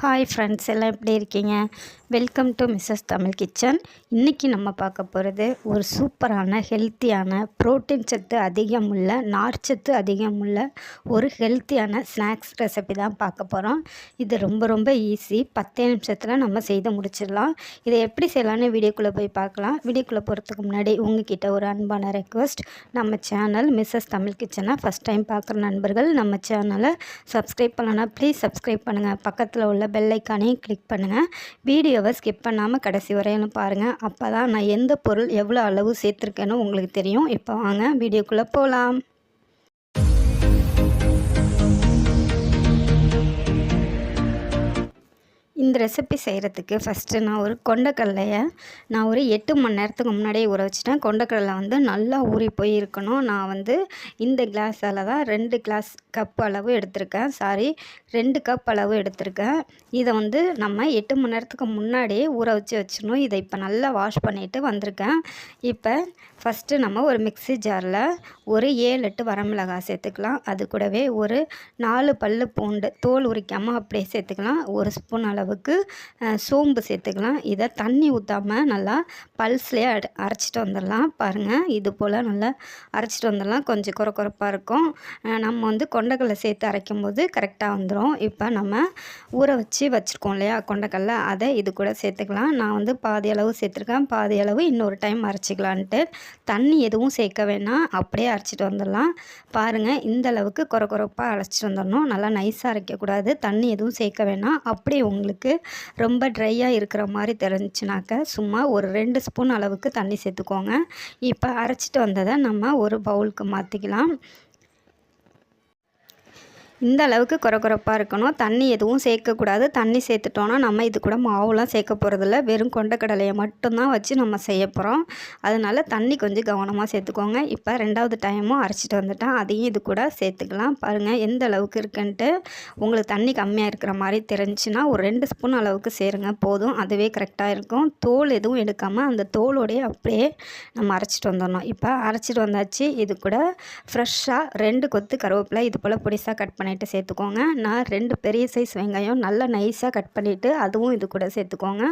Hi friends எல்லாம் எப்படி இருக்கீங்க? Welcome to Mrs Tamil kitchen இன்றைக்கி நம்ம பார்க்க போகிறது ஒரு சூப்பரான ஹெல்த்தியான புரோட்டீன் சத்து அதிகம் அதிகமுள்ள நார்ச்சத்து அதிகமுள்ள ஒரு ஹெல்த்தியான ஸ்நாக்ஸ் ரெசிபி தான் பார்க்க போகிறோம் இது ரொம்ப ரொம்ப ஈஸி பத்தே நிமிஷத்தில் நம்ம செய்து முடிச்சிடலாம். இதை எப்படி செய்யலான்னு வீடியோக்குள்ளே போய் பார்க்கலாம். வீடியோக்குள்ளே போகிறதுக்கு முன்னாடி உங்ககிட்ட ஒரு அன்பான ரெக்வஸ்ட் நம்ம சேனல் மிஸ்ஸஸ் தமிழ் கிச்சனை ஃபஸ்ட் டைம் பார்க்குற நண்பர்கள் நம்ம சேனலை சப்ஸ்கிரைப் பண்ணலன்னா ப்ளீஸ் சப்ஸ்கிரைப் பண்ணுங்கள் பக்கத்தில் உள்ள பெல் ஐக்கானையும் கிளிக் பண்ணுங்கள் வீடியோவை ஸ்கிப் பண்ணாமல் கடைசி வரையிலும் பாருங்கள் அப்போ தான் நான் எந்த பொருள் எவ்வளோ அளவு சேர்த்துருக்கேன்னு உங்களுக்கு தெரியும். இப்போ வாங்க வீடியோக்குள்ளே போகலாம் இந்த ரெசிபி செய்கிறதுக்கு ஃபஸ்ட்டு நான் ஒரு கொண்டக்கடலையை நான் ஒரு எட்டு மணி நேரத்துக்கு முன்னாடியே ஊற வச்சுட்டேன். கொண்டக்கடலை வந்து நல்லா ஊறி போய் இருக்கணும் நான் வந்து இந்த கிளாஸால் தான் ரெண்டு கிளாஸ் கப் அளவு எடுத்திருக்கேன். சாரி ரெண்டு கப் அளவு எடுத்திருக்கேன். இதை வந்து நம்ம எட்டு மணி நேரத்துக்கு முன்னாடியே ஊற வச்சு வச்சிடணும். இதை இப்போ நல்லா வாஷ் பண்ணிவிட்டு வந்திருக்கேன். இப்போ ஃபஸ்ட்டு நம்ம ஒரு மிக்சி ஜாரில் ஒரு ஏழு எட்டு வரமிளகாய் சேர்த்துக்கலாம். அது கூடவே ஒரு நாலு பல் பூண்டு தோல் உரிக்காமல் அப்படியே சேர்த்துக்கலாம். ஒரு ஸ்பூன் அளவுக்கு சோம்பு சேர்த்துக்கலாம். இதை தண்ணி ஊற்றாமல் நல்லா பல்ஸ்லேயே அட அரைச்சிட்டு வந்துடலாம். பாருங்கள் இது போல் நல்லா அரைச்சிட்டு வந்துடலாம். கொஞ்சம் குறை குறைப்பாக இருக்கும். நம்ம வந்து கொண்டக்கடலை சேர்த்து அரைக்கும் போது கரெக்டாக வந்துடும் இப்போ நம்ம ஊற வச்சு வச்சுருக்கோம் இல்லையா கொண்டக்கடலை அதை இது கூட சேர்த்துக்கலாம். நான் வந்து பாதி அளவு சேர்த்துருக்கேன். பாதி அளவு இன்னொரு டைம் அரைச்சிக்கலான்ட்டு. தண்ணி எதுவும் சேர்க்க வேணாம். அப்படியே அரைச்சிட்டு வந்துடலாம். பாருங்கள் இந்த அளவுக்கு குறை குறைப்பாக அரைச்சிட்டு வந்துடணும். நல்லா நைஸாக அரைக்கக்கூடாது. தண்ணி எதுவும் சேர்க்க வேணாம். அப்படியே உங்களுக்கு ரொம்ப ட்ரையாக இருக்கிற மாதிரி தெரிஞ்சுனாக்க சும்மா ஒரு ரெண்டு ஸ்பூன் அளவுக்கு தண்ணி சேர்த்துக்கோங்க. இப்போ அரைச்சிட்டு வந்ததை நம்ம ஒரு பவுலுக்கு மாற்றிக்கலாம் இந்த அளவுக்கு குறை இருக்கணும். தண்ணி எதுவும் சேர்க்கக்கூடாது. தண்ணி சேர்த்துட்டோன்னா நம்ம இது கூட மாவுலாம் சேர்க்க போகிறதில்ல வெறும் கொண்டக்கடலையை மட்டும்தான் வச்சு நம்ம செய்ய போகிறோம் அதனால் தண்ணி கொஞ்சம் கவனமாக சேர்த்துக்கோங்க. இப்போ ரெண்டாவது டைமும் அரைச்சிட்டு வந்துட்டேன். அதையும் இது கூட சேர்த்துக்கலாம். பாருங்கள் எந்த அளவுக்கு இருக்குன்ட்டு. உங்களுக்கு தண்ணி கம்மியாக இருக்கிற மாதிரி தெரிஞ்சுன்னா ஒரு ரெண்டு ஸ்பூன் அளவுக்கு சேருங்க. போதும். அதுவே கரெக்டாக இருக்கும். தோல் எதுவும் எடுக்காமல் அந்த தோலோடைய அப்படியே நம்ம அரைச்சிட்டு வந்துடணும். இப்போ அரைச்சிட்டு வந்தாச்சு. இது கூட ஃப்ரெஷ்ஷாக ரெண்டு கொத்து கருவேப்பிலை இது போல் பொடிசாக கட் பண்ணி பண்ணிவிட்டு சேர்த்துக்கோங்க. நான் ரெண்டு பெரிய சைஸ் வெங்காயம் நல்லா நைஸாக கட் பண்ணிவிட்டு அதுவும் இது கூட சேர்த்துக்கோங்க.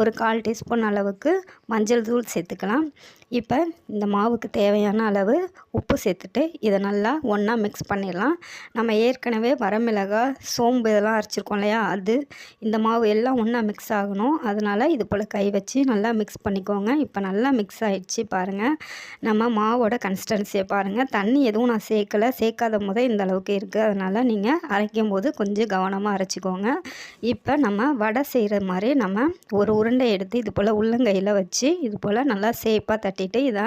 ஒரு கால் டீஸ்பூன் அளவுக்கு மஞ்சள் தூள் சேர்த்துக்கலாம். இப்போ இந்த மாவுக்கு தேவையான அளவு உப்பு சேர்த்துட்டு இதை நல்லா ஒன்றா மிக்ஸ் பண்ணிடலாம். நம்ம ஏற்கனவே வரமிளகாய் சோம்பு இதெல்லாம் அரைச்சிருக்கோம் இல்லையா? அது இந்த மாவு எல்லாம் ஒன்றா மிக்ஸ் ஆகணும். அதனால் இது போல் கை வச்சு நல்லா மிக்ஸ் பண்ணிக்கோங்க. இப்போ நல்லா மிக்ஸ் ஆகிடுச்சு பாருங்கள் நம்ம மாவோட கன்சிஸ்டன்சியை பாருங்கள் தண்ணி எதுவும் நான் சேர்க்கலை. சேர்க்காத முதல் இந்த அளவுக்கு இருக்குது அதனால் நீங்கள் அரைக்கும் போது கொஞ்சம் கவனமாக அரைச்சிக்கோங்க. இப்போ நம்ம வடை செய்கிற மாதிரி நம்ம ஒரு உருண்டை எடுத்து இது போல் உள்ளங்கையில் வச்சு இது போல் நல்லா சேப்பாக தட்டிட்டு இதை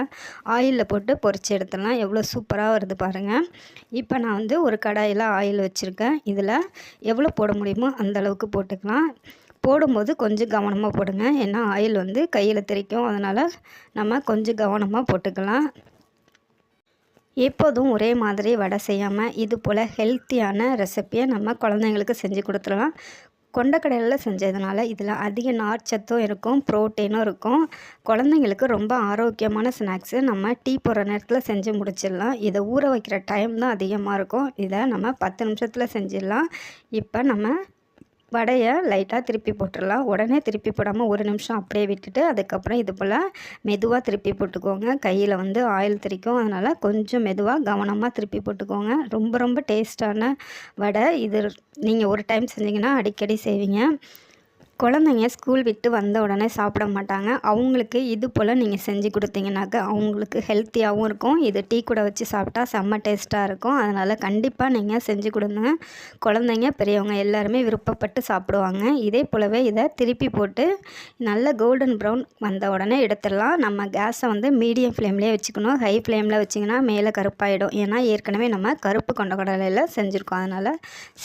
ஆயிலில் போட்டு பொறிச்சு எடுத்துடலாம். எவ்வளோ சூப்பராக வருது பாருங்கள் இப்போ நான் வந்து ஒரு கடாயில் ஆயில் வச்சுருக்கேன். இதில் எவ்வளோ போட முடியுமோ அந்தளவுக்கு போட்டுக்கலாம். போடும்போது கொஞ்சம் கவனமாக போடுங்க. ஏன்னா ஆயில் வந்து கையில் தெரிக்கும் அதனால் நம்ம கொஞ்சம் கவனமாக போட்டுக்கலாம். எப்போதும் ஒரே மாதிரி வடை செய்யாமல் இது போல் ஹெல்த்தியான ரெசிப்பியை நம்ம குழந்தைங்களுக்கு செஞ்சு கொடுத்துடலாம். கொண்டக்கடலில் செஞ்சதுனால இதில் அதிக நார்ச்சத்தும் இருக்கும் ப்ரோட்டீனும் இருக்கும். குழந்தைங்களுக்கு ரொம்ப ஆரோக்கியமான ஸ்நாக்ஸு நம்ம டீ போடுற நேரத்தில் செஞ்சு முடிச்சிடலாம். இதை ஊற வைக்கிற டைம் தான் அதிகமாக இருக்கும். இதை நம்ம பத்து நிமிஷத்தில் செஞ்சிடலாம். இப்போ நம்ம வடையை லைட்டாக திருப்பி போட்டுடலாம். உடனே திருப்பி போடாமல் ஒரு நிமிஷம் அப்படியே விட்டுட்டு அதுக்கப்புறம் இது போல் மெதுவாக திருப்பி போட்டுக்கோங்க. கையில் வந்து ஆயில் திரிக்கும் அதனால் கொஞ்சம் மெதுவாக கவனமாக திருப்பி போட்டுக்கோங்க. ரொம்ப ரொம்ப டேஸ்ட்டான வடை. இது நீங்கள் ஒரு டைம் செஞ்சிங்கன்னா அடிக்கடி செய்வீங்க. குழந்தைங்க ஸ்கூல் விட்டு வந்த உடனே சாப்பிட மாட்டாங்க. அவங்களுக்கு இது போல் நீங்கள் செஞ்சு கொடுத்தீங்கனாக்கா அவங்களுக்கு ஹெல்த்தியாகவும் இருக்கும். இது டீ கூட வச்சு சாப்பிட்டா செம்ம டேஸ்ட்டாக இருக்கும். அதனால் கண்டிப்பாக நீங்கள் செஞ்சு கொடுங்க. குழந்தைங்க பெரியவங்க எல்லாருமே விருப்பப்பட்டு சாப்பிடுவாங்க. இதே போலவே இதை திருப்பி போட்டு நல்ல கோல்டன் ப்ரௌன் வந்த உடனே எடுத்துடலாம். நம்ம கேஸை வந்து மீடியம் ஃப்ளேம்லேயே வச்சுக்கணும். ஹை ஃப்ளேமில் வச்சிங்கன்னா மேலே கருப்பாயிடும். ஏன்னா ஏற்கனவே நம்ம கருப்பு கொண்ட கடலையில் செஞ்சுருக்கோம். அதனால்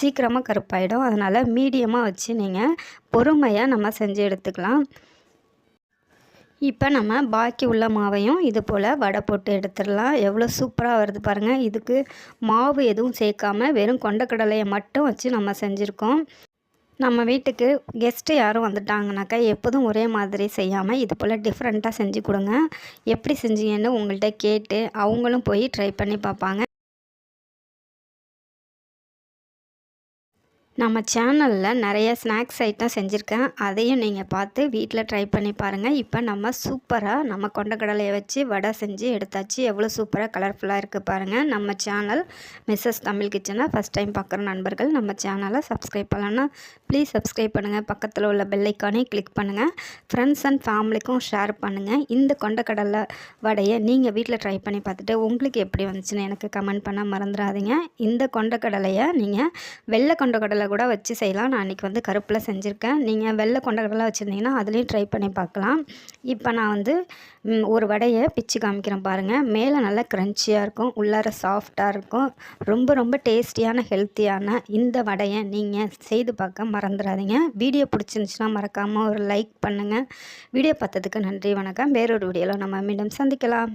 சீக்கிரமாக கருப்பாயிடும். அதனால் மீடியமாக வச்சு நீங்கள் பொறுமையாக நம்ம செஞ்சு எடுத்துக்கலாம். இப்போ நம்ம பாக்கி உள்ள மாவையும் இது போல் வடை போட்டு எடுத்துடலாம். எவ்வளோ சூப்பராக வருது பாருங்கள் இதுக்கு மாவு எதுவும் சேர்க்காம வெறும் கொண்டக்கடலையை மட்டும் வச்சு நம்ம செஞ்சுருக்கோம். நம்ம வீட்டுக்கு கெஸ்ட்டு யாரும் வந்துட்டாங்கனாக்கா எப்போதும் ஒரே மாதிரி செய்யாமல் இது போல் டிஃப்ரெண்ட்டாக செஞ்சு கொடுங்க. எப்படி செஞ்சீங்கன்னு உங்கள்கிட்ட கேட்டு அவங்களும் போய் ட்ரை பண்ணி பார்ப்பாங்க. நம்ம சேனலில் நிறைய ஸ்நாக்ஸ் ஐட்டம் செஞ்சுருக்கேன். அதையும் நீங்கள் பார்த்து வீட்டில் ட்ரை பண்ணி பாருங்கள் இப்போ நம்ம சூப்பராக நம்ம கொண்டக்கடலையை வச்சு வடை செஞ்சு எடுத்தாச்சு. எவ்வளோ சூப்பராக கலர்ஃபுல்லாக இருக்குது பாருங்கள் நம்ம சேனல் மிஸ்ஸஸ் தமிழ் கிச்சனை ஃபஸ்ட் டைம் பார்க்குற நண்பர்கள் நம்ம சேனலை சப்ஸ்கிரைப் பண்ணலன்னா ப்ளீஸ் சப்ஸ்கிரைப் பண்ணுங்கள் பக்கத்தில் உள்ள பெல்லைக்கானே கிளிக் பண்ணுங்கள் ஃப்ரெண்ட்ஸ் அண்ட் ஃபேமிலிக்கும் ஷேர் பண்ணுங்கள் இந்த கொண்டக்கடலை வடையை நீங்கள் வீட்டில் ட்ரை பண்ணி பார்த்துட்டு உங்களுக்கு எப்படி வந்துச்சுன்னு எனக்கு கமெண்ட் பண்ண மறந்துடாதீங்க. இந்த கொண்டக்கடலையை நீங்கள் வெள்ளை கொண்டக்கடலை கூட வச்சு செய்யலாம். நான் அன்றைக்கி வந்து கருப்பில் செஞ்சுருக்கேன். நீங்கள் வெள்ளை கொண்டக்கடலை வச்சுருந்தீங்கன்னா அதுலேயும் ட்ரை பண்ணி பார்க்கலாம். இப்போ நான் வந்து ஒரு வடையை பிச்சு காமிக்கிறேன் பாருங்கள் மேலே நல்லா க்ரன்ச்சியாக இருக்கும். உள்ளார சாஃப்டாக இருக்கும். ரொம்ப ரொம்ப டேஸ்டியான ஹெல்த்தியான இந்த வடையை நீங்கள் செய்து பார்க்க மறந்துடாதீங்க. வீடியோ பிடிச்சிருந்துச்சுன்னா மறக்காமல் ஒரு லைக் பண்ணுங்கள் வீடியோ பார்த்ததுக்கு நன்றி வணக்கம். வேறொரு வீடியோவில் நம்ம மீண்டும் சந்திக்கலாம்.